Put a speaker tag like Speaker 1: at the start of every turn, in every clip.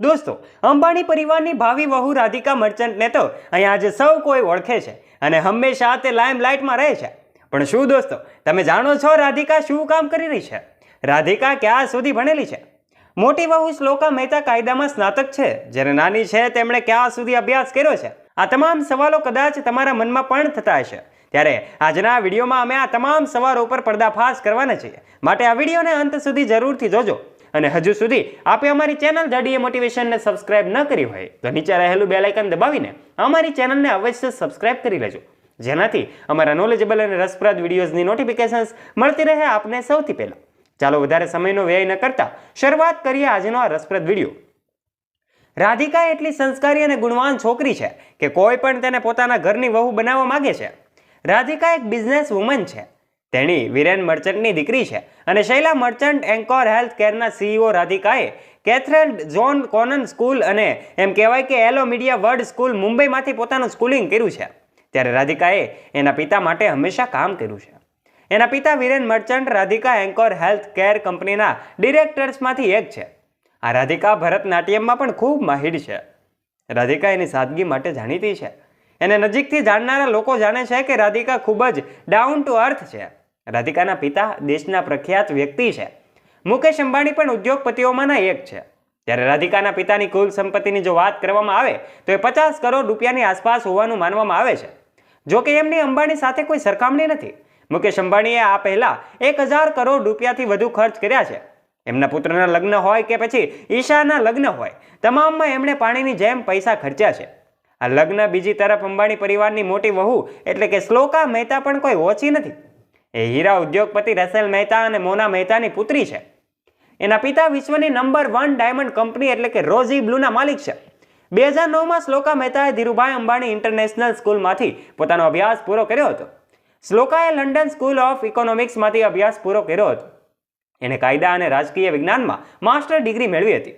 Speaker 1: દોસ્તો, અંબાણી પરિવારની ભાવિ વહુ રાધિકા મર્ચન્ટને તો અહીંયા આજે સૌ કોઈ ઓળખે છે અને હંમેશા તે લાઇમ લાઇટમાં રહે છે. પણ શું દોસ્તો, તમે જાણો છો રાધિકા શું કામ કરી રહી છે? રાધિકા ક્યાં સુધી ભણેલી છે? મોટી વહુ શ્લોકા મહેતા કાયદામાં સ્નાતક છે, જ્યારે નાની છે તેમણે ક્યાં સુધી અભ્યાસ કર્યો છે? આ તમામ સવાલો કદાચ તમારા મનમાં પણ થતા હશે. ત્યારે આજના વિડીયોમાં અમે આ તમામ સવાલો ઉપર પર્દાફાશ કરવાના છીએ. માટે આ વિડીયોને અંત સુધી જરૂરથી જોજો. અને હજુ સુધી આપે અમારી ચેનલ ધડીએ મોટિવેશનને સબસ્ક્રાઇબ ન કરી હોય, તો નીચે રહેલું બેલાઇકન દબાવીને અમારી ચેનલને અવશ્ય સબસ્ક્રાઇબ કરી લેજો. જેનાથી અમારા નોલેજેબલ અને રસપ્રદ વિડીયોઝની નોટિફિકેશન્સ મળતી રહે આપને સૌથી પહેલાં. ચાલો વધારે સમયનો વ્યય ન કરતા શરૂઆત કરીએ આજનો આ રસપ્રદ વીડિયો રાધિકા એટલી સંસ્કારી અને ગુણવાન છોકરી છે કે કોઈ પણ તેને પોતાના ઘરની વહુ બનાવવા માગે છે. રાધિકા એક બિઝનેસ વુમન છે. તેણી વિરેન મર્ચન્ટની દીકરી છે અને શૈલા મર્ચન્ટ એન્કોર હેલ્થ કેરના સીઈઓ રાધિકાએ કેથરેલ જોન કોનન સ્કૂલ અને એમ કહેવાય કે એલો મીડિયા વર્લ્ડ સ્કૂલ મુંબઈમાંથી પોતાનું સ્કૂલિંગ કર્યું છે. ત્યારે રાધિકાએ એના પિતા માટે હંમેશા કામ કર્યું છે. એના પિતા Viren Merchant, Radhika Encore health care કંપનીના ડિરેક્ટર્સમાંથી એક છે. આ રાધિકા ભરતનાટ્યમમાં પણ ખૂબ માહિર છે. રાધિકા એની સાદગી માટે જાણીતી છે. એને નજીકથી જાણનારા લોકો જાણે છે કે રાધિકા ખૂબ જ ડાઉન ટુ અર્થ છે. રાધિકાના પિતા દેશના પ્રખ્યાત વ્યક્તિ છે. મુકેશ અંબાણી પણ ઉદ્યોગપતિઓમાંના એક છે. ત્યારે રાધિકાના પિતાની કુલ સંપત્તિની જો વાત કરવામાં આવે, તો એ પચાસ કરોડ રૂપિયાની આસપાસ હોવાનું માનવામાં આવે છે. જો કે એમની અંબાણી સાથે કોઈ સરખામણી નથી. મુકેશ અંબાણીએ આ પહેલાં એક હજાર કરોડ રૂપિયાથી વધુ ખર્ચ કર્યા છે. એમના પુત્રના લગ્ન હોય કે પછી ઈશાના લગ્ન હોય, તમામમાં એમણે પાણીની જેમ પૈસા ખર્ચ્યા છે. આ લગ્ન બીજી તરફ અંબાણી પરિવારની મોટી વહુ એટલે કે શ્લોકા મહેતા પણ કોઈ ઓછી નથી. એ હીરા ઉદ્યોગપતિ રસેલ મહેતા અને મોના મહેતાની પુત્રી છે. એના પિતા વિશ્વની નંબર વન ડાયમંડ કંપની એટલે કે રોઝી બ્લુના માલિક છે. બે હજાર નવમાં શ્લોકા મહેતાએ ધીરુભાઈ અંબાણી ઇન્ટરનેશનલ સ્કૂલમાંથી પોતાનો અભ્યાસ પૂરો કર્યો હતો. શ્લોકાએ લંડન સ્કૂલ ઓફ ઇકોનોમિક્સમાંથી અભ્યાસ પૂરો કર્યો હતો. એણે કાયદા અને રાજકીય વિજ્ઞાનમાં માસ્ટર ડિગ્રી મેળવી હતી.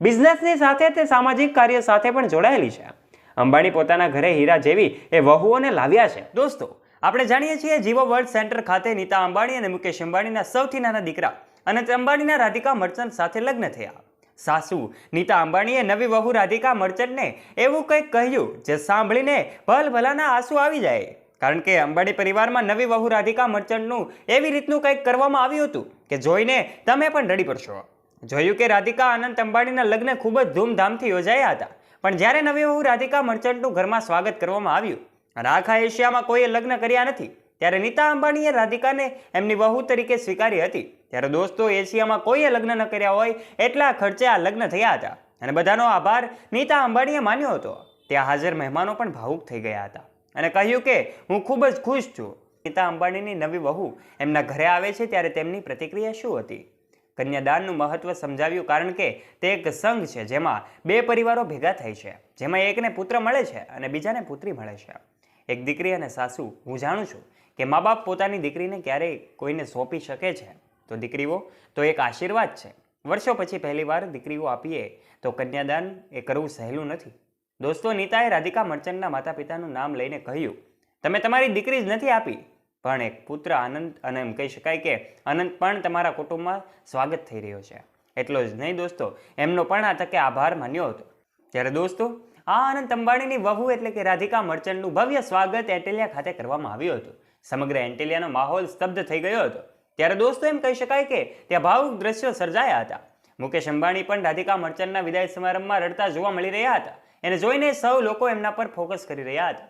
Speaker 1: બિઝનેસની સાથે તે સામાજિક કાર્ય સાથે પણ જોડાયેલી છે. અંબાણી પોતાના ઘરે હીરા જેવી એ વહુઓને લાવ્યા છે. દોસ્તો આપણે જાણીએ છીએ જીવો વર્લ્ડ સેન્ટર ખાતે નીતા અંબાણી અને મુકેશ અંબાણીના સૌથી નાના દીકરા અને અંબાણીના રાધિકા મર્ચન્ટ સાથે લગ્ન થયા. સાસુ નીતા અંબાણીએ નવી વહુ રાધિકા મર્ચન્ટને એવું કંઈક કહ્યું જે સાંભળીને ભલભલાના આંસુ આવી જાય. કારણ કે અંબાણી પરિવારમાં નવી વહુ રાધિકા મર્ચન્ટનું એવી રીતનું કંઈક કરવામાં આવ્યું હતું કે જોઈને તમે પણ રડી પડશો. જોયું કે રાધિકા આનંદ અંબાણીના લગ્ન ખૂબ જ ધૂમધામથી યોજાયા હતા. પણ જ્યારે નવી વહુ રાધિકા મર્ચન્ટનું ઘરમાં સ્વાગત કરવામાં આવ્યું અને આખા એશિયામાં કોઈએ લગ્ન કર્યા નથી. ત્યારે નીતા અંબાણીએ રાધિકાને એમની વહુ તરીકે સ્વીકારી હતી. ત્યારે દોસ્તો, એશિયામાં કોઈએ લગ્ન ન કર્યા હોય એટલા ખર્ચે આ લગ્ન થયા હતા. અને બધાનો આભાર નીતા અંબાણીએ માન્યો હતો. ત્યાં હાજર મહેમાનો પણ ભાવુક થઈ ગયા હતા. અને કહ્યું કે, હું ખૂબ જ ખુશ છું. નીતા અંબાણીની નવી વહુ એમના ઘરે આવે છે ત્યારે તેમની પ્રતિક્રિયા શું હતી? કન્યાદાનનું મહત્વ સમજાવ્યું કારણ કે તે એક સંઘ છે જેમાં બે પરિવારો ભેગા થાય છે. જેમાં એકને પુત્ર મળે છે અને બીજાને પુત્રી મળે છે. એક દીકરી અને સાસુ, હું જાણું છું કે મા બાપ પોતાની દીકરીને ક્યારેય કોઈને સોંપી શકે છે. તો દીકરીઓ, તો એક આશીર્વાદ છે. વર્ષો પછી પહેલીવાર દીકરીઓ આપીએ તો કન્યાદાન એ કરવું સહેલું નથી. દોસ્તો, નીતાએ રાધિકા મર્ચન્ટના માતા પિતાનું નામ લઈને કહ્યું, તમે તમારી દીકરી જ નથી આપી. પણ એક પુત્ર આનંદ, અને એમ કહી શકાય કે અનંત પણ તમારા કુટુંબમાં સ્વાગત થઈ રહ્યો છે. એટલો જ નહીં દોસ્તો, એમનો પણ આ તકે આભાર માન્યો હતો. ત્યારે દોસ્તો આ આનંદ અંબાણીની વહુ એટલે કે રાધિકા મર્ચન્ટનું ભવ્ય સ્વાગત એન્ટેલિયા ખાતે કરવામાં આવ્યું હતું. સમગ્ર એન્ટેલિયાનો માહોલ સ્તબ્ધ થઈ ગયો હતો. ત્યારે દોસ્તો એમ કહી શકાય કે ત્યાં ભાવુક દ્રશ્યો સર્જાયા હતા. મુકેશ અંબાણી પણ રાધિકા મર્ચન્ટના વિદાય સમારંભમાં રડતા જોવા મળી રહ્યા હતા. એને જોઈને સૌ લોકો એમના પર ફોકસ કરી રહ્યા હતા.